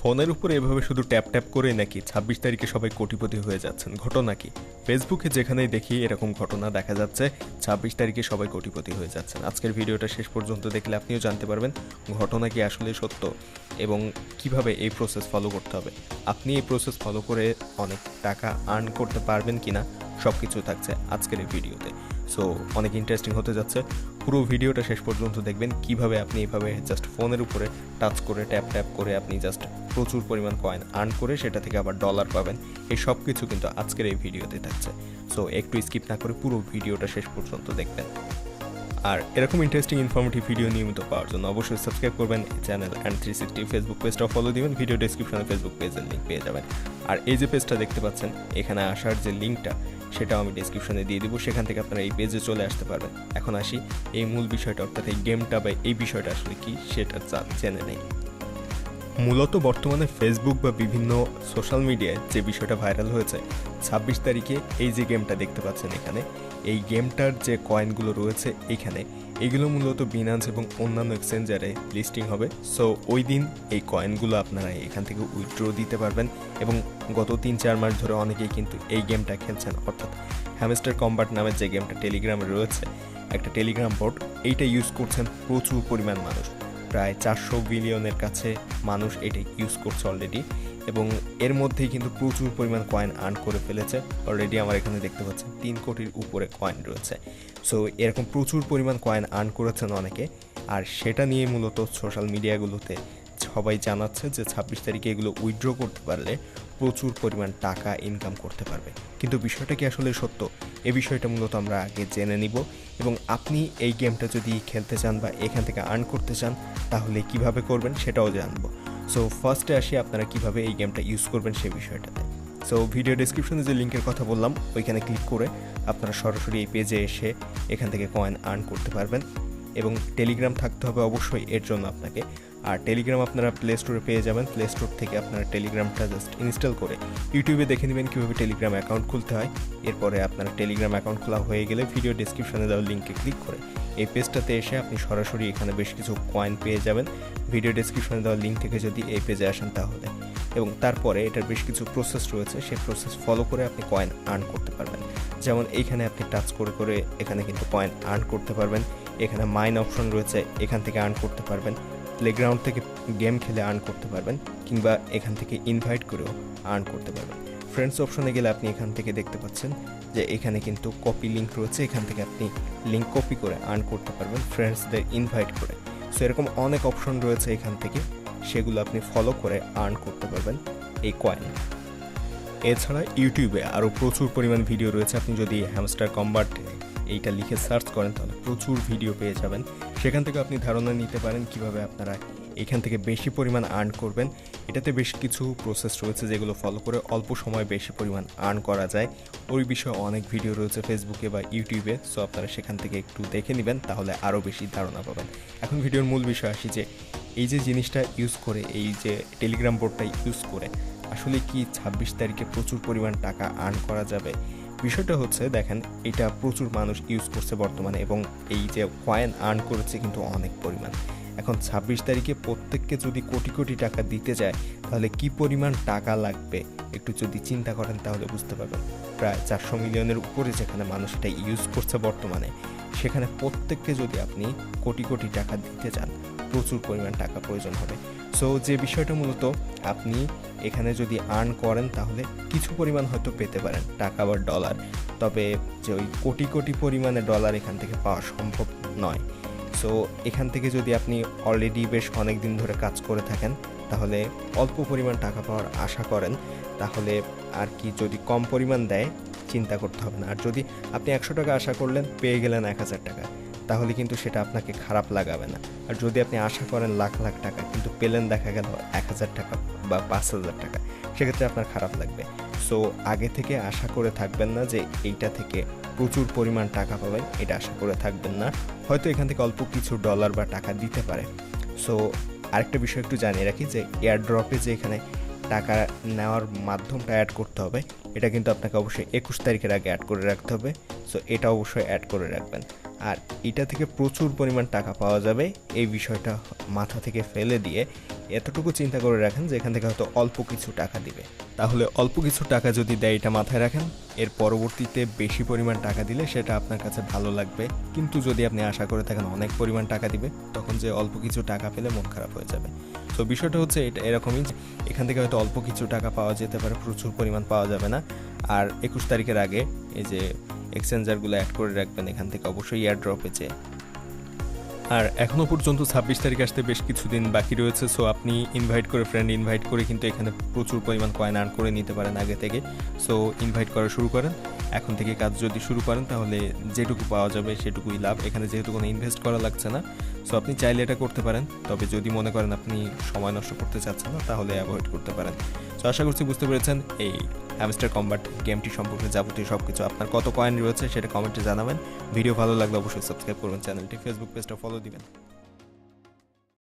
ফোনের উপরে এভাবে শুধু ট্যাপ ট্যাপ করে নাকি ছাব্বিশ তারিখে সবাই কোটিপতি হয়ে যাচ্ছেন। ঘটনা কি? ফেসবুকে যেখানেই দেখি এরকম ঘটনা দেখা যাচ্ছে, ছাব্বিশ তারিখে সবাই কোটিপতি হয়ে যাচ্ছেন। আজকের ভিডিওটা শেষ পর্যন্ত দেখলে আপনিও জানতে পারবেন ঘটনা কি আসলে সত্য এবং কীভাবে এই প্রসেস ফলো করতে হবে। আপনি এই প্রসেস ফলো করে অনেক টাকা আর্ন করতে পারবেন কিনা? সব কিছু থাকছে আজকের এই ভিডিওতে। সো অনেক ইন্টারেস্টিং হতে যাচ্ছে। পুরো ভিডিওটা শেষ পর্যন্ত দেখবেন কীভাবে আপনি এইভাবে জাস্ট ফোনের উপরে টাচ করে ট্যাপ ট্যাপ করে আপনি জাস্ট প্রচুর পরিমাণ কয়েন আর্ন করে সেটা থেকে আবার ডলার পাবেন। এই সব কিছু কিন্তু আজকের এই ভিডিওতে থাকছে। সো একটু স্কিপ না করে পুরো ভিডিওটা শেষ পর্যন্ত দেখবেন। আর এরকম ইন্টারেস্টিং ইনফরমেটিভ ভিডিও নিয়মিত পাওয়ার জন্য অবশ্যই সাবস্ক্রাইব করবেন channel and three sixty facebook পেজটাও follow দিবেন। ভিডিও ডিসক্রিপশনে ফেসবুক পেজের লিঙ্ক পেয়ে যাবেন। আর এই যে পেজটা দেখতে পাচ্ছেন, এখানে আসার যে লিঙ্কটা সেটাও আমি ডিসক্রিপশনে দিয়ে দেবো। সেখান থেকে আপনারা এই পেজে চলে আসতে পারবেন। এখন আসি এই মূল বিষয়টা, অর্থাৎ এই গেমটা বা এই বিষয়টা আসলে কি, সেটা জেনে নেই। মূলত বর্তমানে ফেসবুক বা বিভিন্ন সোশ্যাল মিডিয়ায় যে বিষয়টা ভাইরাল হয়েছে, ছাব্বিশ তারিখে এই যে গেমটা দেখতে পাচ্ছেন এখানে, এই গেমটার যে কয়েনগুলো রয়েছে এখানে এগুলো মূলত বিনান্স এবং অন্যান্য এক্সচেঞ্জারে লিস্টিং হবে। সো ওই দিন এই কয়েনগুলো আপনারা এখান থেকে উইথড্র দিতে পারবেন এবং গত তিন চার মাস ধরে অনেকেই কিন্তু এই গেমটা খেলছেন। অর্থাৎ হ্যামস্টার কম্বার্ট নামের যে গেমটা টেলিগ্রামে রয়েছে, একটা টেলিগ্রাম বোর্ড এইটা ইউজ করছেন প্রচুর পরিমাণ মানুষ। প্রায় চারশো বিলিয়নের কাছে মানুষ এটি ইউজ করছে অলরেডি এবং এর মধ্যেই কিন্তু প্রচুর পরিমাণ কয়েন আর্ন করে ফেলেছে। অলরেডি আমার এখানে দেখতে পাচ্ছি তিন কোটির উপরে কয়েন রয়েছে। সো এরকম প্রচুর পরিমাণ কয়েন আর্ন করেছেন অনেকে। আর সেটা নিয়ে মূলত সোশ্যাল মিডিয়াগুলোতে সবাই জানাচ্ছে যে ছাব্বিশ তারিখে এগুলো উইথড্র করতে পারলে প্রচুর পরিমাণ টাকা ইনকাম করতে পারবে। কিন্তু বিষয়টা কি আসলে সত্য? এ বিষয়টা মূলত আমরা আগে জেনে নিব এবং আপনি এই গেমটা যদি খেলতে চান বা এখান থেকে আর্ন করতে চান, তাহলে কীভাবে করবেন সেটাও জানব। সো ফার্স্টে আসি আপনারা কীভাবে এই গেমটা ইউজ করবেন সেই বিষয়টাতে। সো ভিডিও ডিসক্রিপশনে যে লিঙ্কের কথা বললাম, ওইখানে ক্লিক করে আপনারা সরাসরি এই পেজে এসে এখান থেকে কয়েন আর্ন করতে পারবেন এবং টেলিগ্রাম থাকতে হবে অবশ্যই, এর জন্য আপনাকে। আর টেলিগ্রাম আপনারা প্লে স্টোরে পেয়ে যাবেন। প্লে স্টোর থেকে আপনারা টেলিগ্রামটা জাস্ট ইনস্টল করে ইউটিউবে দেখে নেবেন কীভাবে টেলিগ্রাম অ্যাকাউন্ট খুলতে হয়। এরপরে আপনারা টেলিগ্রাম অ্যাকাউন্ট খোলা হয়ে গেলে ভিডিও ডিসক্রিপশনে দেওয়া লিঙ্কে ক্লিক করে এই পেজটাতে এসে আপনি সরাসরি এখানে বেশ কিছু কয়েন পেয়ে যাবেন। ভিডিও ডিসক্রিপশনে দেওয়া লিঙ্ক থেকে যদি এই পেজে আসেন তাহলে। এবং তারপরে এটার বেশ কিছু প্রসেস রয়েছে সেই প্রসেস ফলো করে আপনি কয়েন আর্ন করতে পারবেন। যেমন এইখানে আপনি টাচ করে করে এখানে কিন্তু কয়েন আর্ন করতে পারবেন। এখানে মাইন অপশন রয়েছে, এখান থেকে আর্ন করতে পারবেন। প্লেগ্রাউন্ড থেকে গেম খেলে আর্ন করতে পারবেন, কিংবা এখান থেকে ইনভাইট করেও আর্ন করতে পারবেন। ফ্রেন্ডস অপশনে গেলে আপনি এখান থেকে দেখতে পাচ্ছেন যে এখানে কিন্তু কপি লিঙ্ক রয়েছে, এখান থেকে আপনি লিঙ্ক কপি করে আর্ন করতে পারবেন ফ্রেন্ডসদের ইনভাইট করে। সো এরকম অনেক অপশন রয়েছে এখান থেকে, সেগুলো আপনি ফলো করে আর্ন করতে পারবেন এই কয়েন এছাড়া ইউটিউবে আরও প্রচুর পরিমাণ ভিডিও রয়েছে, আপনি যদি হ্যামস্টার কম্বাট এইটা লিখে সার্চ করেন, তাহলে প্রচুর ভিডিও পেয়ে যাবেন। সেখান থেকে আপনি ধারণা নিতে পারেন কীভাবে আপনারা এখান থেকে বেশি পরিমাণ আর্ন করবেন। এটাতে বেশ কিছু প্রসেস রয়েছে যেগুলো ফলো করে অল্প সময় বেশি পরিমাণ আর্ন করা যায়। ওই বিষয়ে অনেক ভিডিও রয়েছে ফেসবুকে বা ইউটিউবে সো আপনারা সেখান থেকে একটু দেখে নেবেন, তাহলে আরও বেশি ধারণা পাবেন। এখন ভিডিওর মূল বিষয় আসি যে, এই যে জিনিসটা ইউজ করে, এই যে টেলিগ্রাম বোর্ডটা ইউজ করে, আসলে কি ছাব্বিশ তারিখে প্রচুর পরিমাণ টাকা আর্ন করা যাবে? বিষয়টা হচ্ছে, দেখেন, এটা প্রচুর মানুষ ইউজ করছে বর্তমানে এবং এই যে কয়েন আর্ন করেছে কিন্তু অনেক পরিমাণ। এখন ছাব্বিশ তারিখে প্রত্যেককে যদি কোটি কোটি টাকা দিতে যায়, তাহলে কি পরিমাণ টাকা লাগবে? একটু যদি চিন্তা করেন তাহলে বুঝতে পারবেন। প্রায় চারশো মিলিয়নের উপরে যেখানে মানুষ এটা ইউজ করছে বর্তমানে, সেখানে প্রত্যেককে যদি আপনি কোটি কোটি টাকা দিতে চান, প্রচুর পরিমাণ টাকা প্রয়োজন হবে। সো যে বিষয়টা মূলত আপনি এখানে যদি আর্ন করেন, তাহলে কিছু পরিমাণ হয়তো পেতে পারেন, টাকা বা ডলার তবে যে ওই কোটি কোটি পরিমাণে ডলার এখান থেকে পাওয়া সম্ভব নয়। সো এখান থেকে যদি আপনি অলরেডি বেশ অনেক দিন ধরে কাজ করে থাকেন, তাহলে অল্প পরিমাণ টাকা পাওয়ার আশা করেন, তাহলে আর কি যদি কম পরিমাণ দেয়, চিন্তা করতে হবে না। আর যদি আপনি একশো টাকা আশা করলেন, পেয়ে গেলেন এক হাজার টাকা। তাহলে কিন্তু সেটা আপনাকে খারাপ লাগাবে না। আর যদি আপনি আশা করেন লাখ লাখ টাকা, কিন্তু পেলেন দেখা গেল এক হাজার টাকা বা পাঁচ হাজার টাকা, সেক্ষেত্রে আপনার খারাপ লাগবে। সো আগে থেকে আশা করে থাকবেন না যে এইটা থেকে প্রচুর পরিমাণ টাকা পাবেন, এটা আশা করে থাকবেন না। হয়তো এখান থেকে অল্প কিছু ডলার বা টাকা দিতে পারে। সো আরেকটা বিষয় একটু জানিয়ে রাখি যে এয়ার ড্রপে যে এখানে টাকা নেওয়ার মাধ্যমটা অ্যাড করতে হবে, এটা কিন্তু আপনাকে অবশ্যই একুশ তারিখের আগে অ্যাড করে রাখতে হবে। সো এটা অবশ্যই অ্যাড করে রাখবেন। আর এটা থেকে প্রচুর পরিমাণ টাকা পাওয়া যাবে। এই বিষয়টা মাথা থেকে ফেলে দিয়ে এতটুকু চিন্তা করে রাখেন যে এখান থেকে হয়তো অল্প কিছু টাকা দিবে। তাহলে অল্প কিছু টাকা যদি দেয় এটা মাথায় রাখেন, এর পরবর্তীতে বেশি পরিমাণ টাকা দিলে সেটা আপনার কাছে ভালো লাগবে। কিন্তু যদি আপনি আশা করে থাকেন অনেক পরিমাণ টাকা দিবে, তখন যে অল্প কিছু টাকা পেলে মন খারাপ হয়ে যাবে। তো বিষয়টা হচ্ছে এটা এরকমই এখান থেকে হয়তো অল্প কিছু টাকা পাওয়া যেতে পারে, প্রচুর পরিমাণ পাওয়া যাবে না। আর একুশ তারিখের আগে এই যে এক্সচেঞ্জারগুলো অ্যাড করে রাখবেন এখান থেকে অবশ্যই এয়ার ড্রপে যে আর এখনও পর্যন্ত ছাব্বিশ তারিখ আসতে বেশ কিছুদিন বাকি রয়েছে সো আপনি ইনভাইট করে ফ্রেন্ড ইনভাইট করে কিন্তু এখানে প্রচুর পরিমাণ কয়েন আর্ন করে নিতে পারেন আগে থেকে। সো ইনভাইট করা শুরু করেন। এখন থেকে কাজ যদি শুরু করেন, তাহলে যেটুকু পাওয়া যাবে সেটুকুই লাভ। এখানে যেহেতু কোনো ইনভেস্ট করা লাগছে না সো আপনি চাইলে এটা করতে পারেন। তবে যদি মনে করেন আপনি সময় নষ্ট করতে চাচ্ছেন না, তাহলে অ্যাভয়েড করতে পারেন। সো আশা করছি বুঝতে পেরেছেন, এই হ্যামস্টার কম্বাট গেমটি সম্পর্কে যাবতীয় সব কিছু আপনার কত কয়েন রয়েছে সেটা কমেন্টে জানাবেন। ভিডিও ভালো লাগলে অবশ্যই সাবস্ক্রাইব করবেন চ্যানেলটি ফেসবুক পেজটা ফলো দিবেন।